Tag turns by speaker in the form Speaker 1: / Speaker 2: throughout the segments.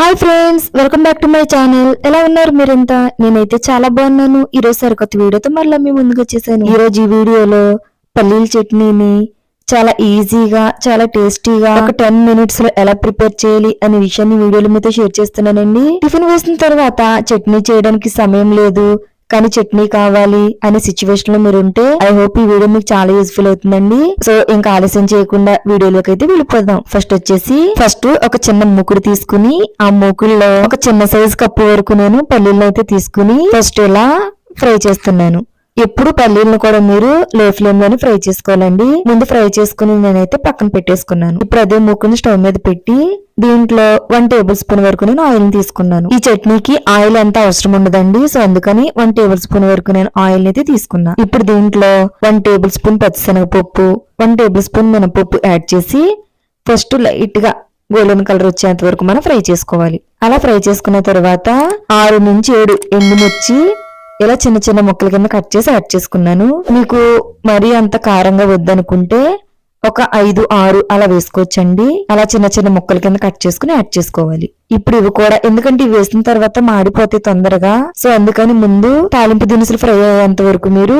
Speaker 1: Hi friends welcome back to my channel. ఎలా ఉన్నారు మీరంతా? నేనైతే చాలా బాగున్నాను. ఈరోజు సరికొత్త వీడియోతో మళ్ళీ మీ ముందుకు వచ్చేసాను. ఈరోజు ఈ వీడియోలో పల్లీల చట్నీని చాలా ఈజీగా చాలా టేస్టీగా ఒక టెన్ మినిట్స్లో ఎలా ప్రిపేర్ చేయాలి అనే విషయాన్ని వీడియోలో మీతో షేర్ చేస్తున్నానండి. టిఫిన్ వేసిన తర్వాత చట్నీ చేయడానికి సమయం లేదు. కానీ చట్నీ కావాలి అనే సిచ్యువేషన్లో మీరు ఉంటే ఐ హోప్ ఈ వీడియో మీకు చాలా యూస్ఫుల్ అవుతుందండి. సో ఇంకా ఆలస్యం చేయకుండా వీడియోలోకి అయితే వెళ్ళిపోదాం. ఫస్ట్ వచ్చేసి ఫస్ట్ ఒక చిన్న మూకుడు తీసుకుని ఆ మూకుడులో ఒక చిన్న సైజ్ కప్పు వరకు నేను పల్లీలను అయితే తీసుకుని ఫస్ట్ ఇలా ఫ్రై చేస్తున్నాను. ఎప్పుడు పల్లీలను కూడా మీరు లో ఫ్లేమ్లోనే ఫ్రై చేసుకోవాలండి. ముందు ఫ్రై చేసుకుని నేనైతే పక్కన పెట్టేసుకున్నాను. ఇప్పుడు అదే మూకుని స్టవ్ మీద పెట్టి దీంట్లో వన్ టేబుల్ స్పూన్ వరకు నేను ఆయిల్ తీసుకున్నాను. ఈ చట్నీకి ఆయిల్ అంత అవసరం ఉండదండి. సో అందుకని వన్ టేబుల్ స్పూన్ వరకు నేను ఆయిల్ అయితే తీసుకున్నా. ఇప్పుడు దీంట్లో వన్ టేబుల్ స్పూన్ పచ్చిశనగపప్పు వన్ టేబుల్ స్పూన్ మినపప్పు యాడ్ చేసి ఫస్ట్ లైట్గా గోల్డెన్ కలర్ వచ్చేంత వరకు మనం ఫ్రై చేసుకోవాలి. అలా ఫ్రై చేసుకున్న తర్వాత ఆరు నుంచి ఏడు ఎండుమిర్చి ఇలా చిన్న చిన్న ముక్కల కింద కట్ చేసి యాడ్ చేసుకున్నాను. మీకు మరీ అంత కారంగా వద్దనుకుంటే ఒక ఐదు ఆరు అలా వేసుకోవచ్చండి. అలా చిన్న చిన్న ముక్కల కింద కట్ చేసుకుని యాడ్ చేసుకోవాలి. ఇప్పుడు ఇవి కూడా ఎందుకంటే ఇవి వేసిన తర్వాత మాడిపోతే తొందరగా. సో అందుకని ముందు తాలింపు దినుసులు ఫ్రై అయ్యేంత వరకు మీరు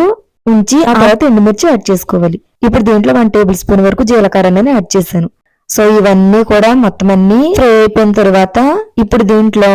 Speaker 1: ఉంచి ఆ తర్వాత ఎండుమిర్చి యాడ్ చేసుకోవాలి. ఇప్పుడు దీంట్లో వన్ టేబుల్ స్పూన్ వరకు జీలకర్ర అనేది యాడ్ చేశాను. సో ఇవన్నీ కూడా మొత్తం అన్ని ఫ్రై అయిపోయిన తర్వాత ఇప్పుడు దీంట్లో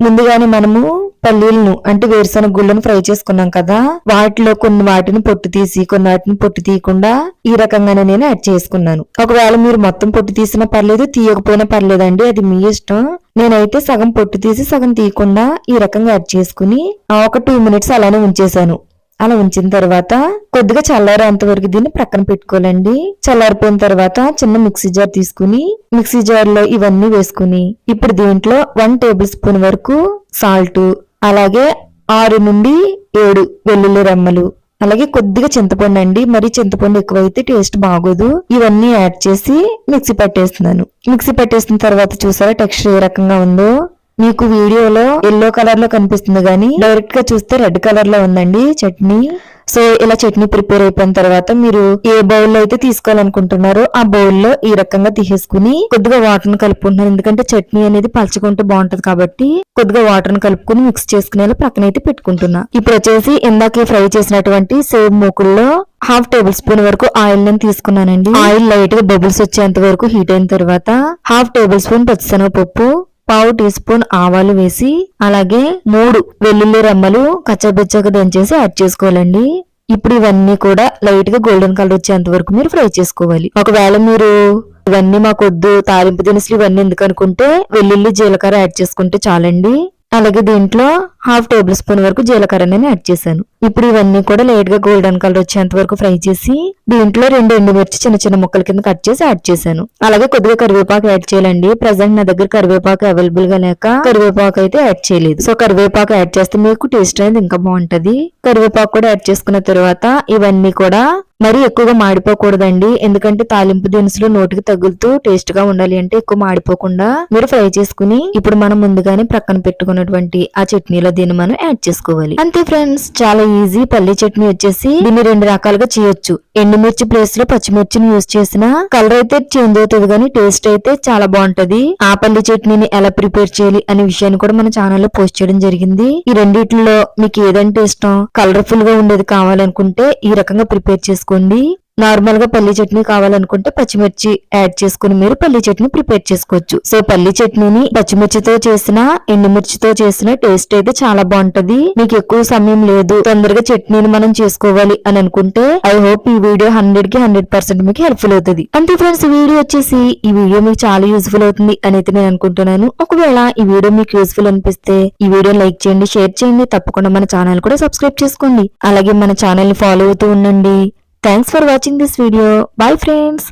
Speaker 1: ముందుగానే మనము పల్లీలను అంటే వేరుశనగ గుళ్ళను ఫ్రై చేసుకున్నాం కదా. వాటిలో కొన్ని వాటిని పొట్టు తీసి కొన్ని వాటిని పొట్టు తీయకుండా ఈ రకంగానే నేను యాడ్ చేసుకున్నాను. ఒకవేళ మీరు మొత్తం పొట్టు తీసినా పర్లేదు తీయకపోయినా పర్లేదండి అది మీ ఇష్టం. నేనైతే సగం పొట్టు తీసి సగం తీయకుండా ఈ రకంగా యాడ్ చేసుకుని ఒక టూ మినిట్స్ అలానే ఉంచేశాను. అలా ఉంచిన తర్వాత కొద్దిగా చల్లారేంత వరకు దీన్ని ప్రక్కన పెట్టుకోవాలండి. చల్లారిపోయిన తర్వాత చిన్న మిక్సీ జార్ తీసుకుని మిక్సీ జార్లో ఇవన్నీ వేసుకుని ఇప్పుడు దీంట్లో వన్ టేబుల్ స్పూన్ వరకు సాల్ట్ అలాగే ఆరు నుండి ఏడు వెల్లుల్లి రెమ్మలు అలాగే కొద్దిగా చింతపండు అండి. మరి చింతపండు ఎక్కువైతే టేస్ట్ బాగోదు. ఇవన్నీ యాడ్ చేసి మిక్సీ పట్టేస్తున్నాను. మిక్సీ పట్టేసిన తర్వాత చూసారా టెక్స్చర్ ఏ రకంగా ఉందో? మీకు వీడియోలో ఎల్లో కలర్లో కనిపిస్తుంది కానీ డైరెక్ట్గా చూస్తే రెడ్ కలర్లో ఉందండి చట్నీ. సో ఇలా చట్నీ ప్రిపేర్ అయిపోయిన తర్వాత మీరు ఏ బౌల్లో అయితే తీసుకోవాలనుకుంటున్నారో ఆ బౌల్లో ఈ రకంగా తీసేసుకుని కొద్దిగా వాటర్ను కలుపుకుంటున్నారు. ఎందుకంటే చట్నీ అనేది పలుచుకుంటే బాగుంటది కాబట్టి కొద్దిగా వాటర్ను కలుపుకుని మిక్స్ చేసుకునేలా పక్కన అయితే పెట్టుకుంటున్నా. ఇప్పుడు వచ్చేసి ఇందాక ఫ్రై చేసినటువంటి సేమ్ మూకుల్లో హాఫ్ టేబుల్ స్పూన్ వరకు ఆయిల్ నేను తీసుకున్నానండి. ఆయిల్ లైట్గా బబుల్స్ వచ్చేంత వరకు హీట్ అయిన తర్వాత హాఫ్ టేబుల్ స్పూన్ పచ్చిశనగపప్పు పావు టీ స్పూన్ ఆవాలు వేసి అలాగే మూడు వెల్లుల్లి రెమ్మలు కచ్చబెచ్చగా దంచేసి యాడ్ చేసుకోవాలండి. ఇప్పుడు ఇవన్నీ కూడా లైట్గా గోల్డెన్ కలర్ వచ్చేంత వరకు మీరు ఫ్రై చేసుకోవాలి. ఒకవేళ మీరు ఇవన్నీ మాకొద్దు తాలింపు దినుసులు ఇవన్నీ ఎందుకు అనుకుంటే వెల్లుల్లి జీలకర్ర యాడ్ చేసుకుంటే చాలండి. అలాగే దీంట్లో హాఫ్ టేబుల్ స్పూన్ వరకు జీలకర్ర నేను యాడ్ చేశాను. ఇప్పుడు ఇవన్నీ కూడా లైట్గా గోల్డెన్ కలర్ వచ్చేంత వరకు ఫ్రై చేసి దీంట్లో రెండు ఎండుమిర్చి చిన్న చిన్న ముక్కల కింద కట్ చేసి యాడ్ చేశాను. అలాగే కొద్దిగా కరివేపాకు యాడ్ చేయాలండి. ప్రజెంట్ నా దగ్గర కరివేపాకు అవైలబుల్గా లేక కరివేపాకు అయితే యాడ్ చేయలేదు. సో కరివేపాకు యాడ్ చేస్తే మీకు టేస్ట్ అనేది ఇంకా బాగుంటది. కరివేపాకు కూడా యాడ్ చేసుకున్న తర్వాత ఇవన్నీ కూడా మరి ఎక్కువగా మాడిపోకూడదండి. ఎందుకంటే తాలింపు దినుసులు నోటికి తగులుతూ టేస్ట్గా ఉండాలి అంటే ఎక్కువ మాడిపోకుండా మీరు ఫ్రై చేసుకుని ఇప్పుడు మనం ముందుగానే ప్రక్కన పెట్టుకున్నటువంటి ఆ చట్నీలో దీన్ని మనం యాడ్ చేసుకోవాలి. అంతే ఫ్రెండ్స్ చాలా ఈజీ పల్లి చట్నీ వచ్చేసి దీన్ని రెండు రకాలుగా చేయొచ్చు. ఎండుమిర్చి ప్లేస్లో పచ్చిమిర్చిని యూజ్ చేసిన కలర్ అయితే చేంజ్ అవుతుంది కానీ టేస్ట్ అయితే చాలా బాగుంటది. ఆ పల్లి చట్నీని ఎలా ప్రిపేర్ చేయాలి అనే విషయాన్ని కూడా మన ఛానల్లో పోస్ట్ చేయడం జరిగింది. ఈ రెండిట్లో మీకు ఏదంటే ఇష్టం కలర్ఫుల్గా ఉండేది కావాలనుకుంటే ఈ రకంగా ప్రిపేర్ చేసుకోండి. నార్మల్గా పల్లి చట్నీ కావాలనుకుంటే పచ్చిమిర్చి యాడ్ చేసుకుని మీరు పల్లి చట్నీ ప్రిపేర్ చేసుకోవచ్చు. సో పల్లి చట్నీని పచ్చిమిర్చితో చేసిన ఎండుమిర్చితో చేసిన టేస్ట్ అయితే చాలా బాగుంటది. మీకు ఎక్కువ సమయం లేదు. తొందరగా చట్నీని మనం చేసుకోవాలి అని అనుకుంటే ఐ హోప్ ఈ వీడియో హండ్రెడ్కి హండ్రెడ్ పర్సెంట్ మీకు హెల్ప్ఫుల్ అవుతుంది. అంతే ఫ్రెండ్స్ వీడియో వచ్చేసి ఈ వీడియో మీకు చాలా యూస్ఫుల్ అవుతుంది అని అయితే నేను అనుకుంటున్నాను. ఒకవేళ ఈ వీడియో మీకు యూస్ఫుల్ అనిపిస్తే ఈ వీడియో లైక్ చేయండి షేర్ చేయండి. తప్పకుండా మన ఛానల్ కూడా సబ్స్క్రైబ్ చేసుకోండి. అలాగే మన ఛానల్ని ఫాలో అవుతూ ఉండండి. Thanks for watching this video bye friends